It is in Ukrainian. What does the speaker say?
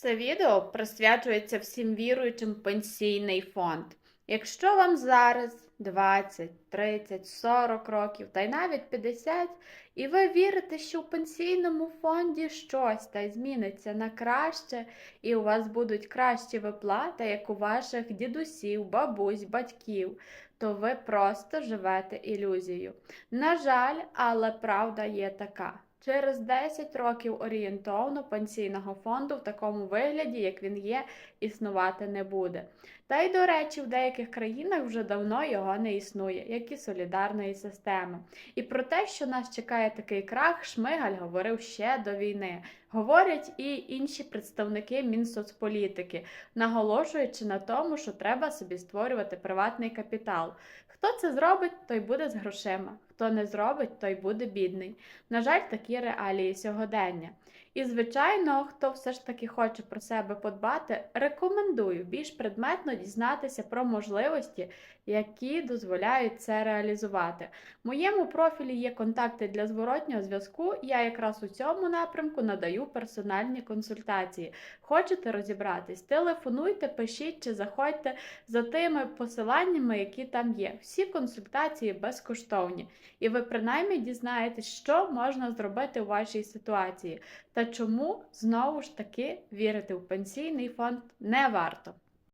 Це відео присвячується всім віруючим пенсійний фонд. Якщо вам зараз 20, 30, 40 років, та й навіть 50, і ви вірите, що в пенсійному фонді щось та й зміниться на краще, і у вас будуть кращі виплати, як у ваших дідусів, бабусь, батьків, то ви просто живете ілюзією. На жаль, але правда є така. Через 10 років орієнтовно пенсійного фонду в такому вигляді, як він є, існувати не буде. Та й, до речі, в деяких країнах вже давно його не існує, як і солідарної системи. І про те, що нас чекає такий крах, Шмигаль говорив ще до війни. Говорять і інші представники Мінсоцполітики, наголошуючи на тому, що треба собі створювати приватний капітал. Хто це зробить, той буде з грошима. Хто не зробить, той буде бідний. На жаль, такі реалії сьогодення. І, звичайно, хто все ж таки хоче про себе подбати, рекомендую більш предметно дізнатися про можливості, які дозволяють це реалізувати. В моєму профілі є контакти для зворотнього зв'язку. Я якраз у цьому напрямку надаю персональні консультації. Хочете розібратись? Телефонуйте, пишіть чи заходьте за тими посиланнями, які там є. Всі консультації безкоштовні, і ви принаймні дізнаєтесь, що можна зробити у вашій ситуації, та чому знову ж таки вірити в пенсійний фонд не варто.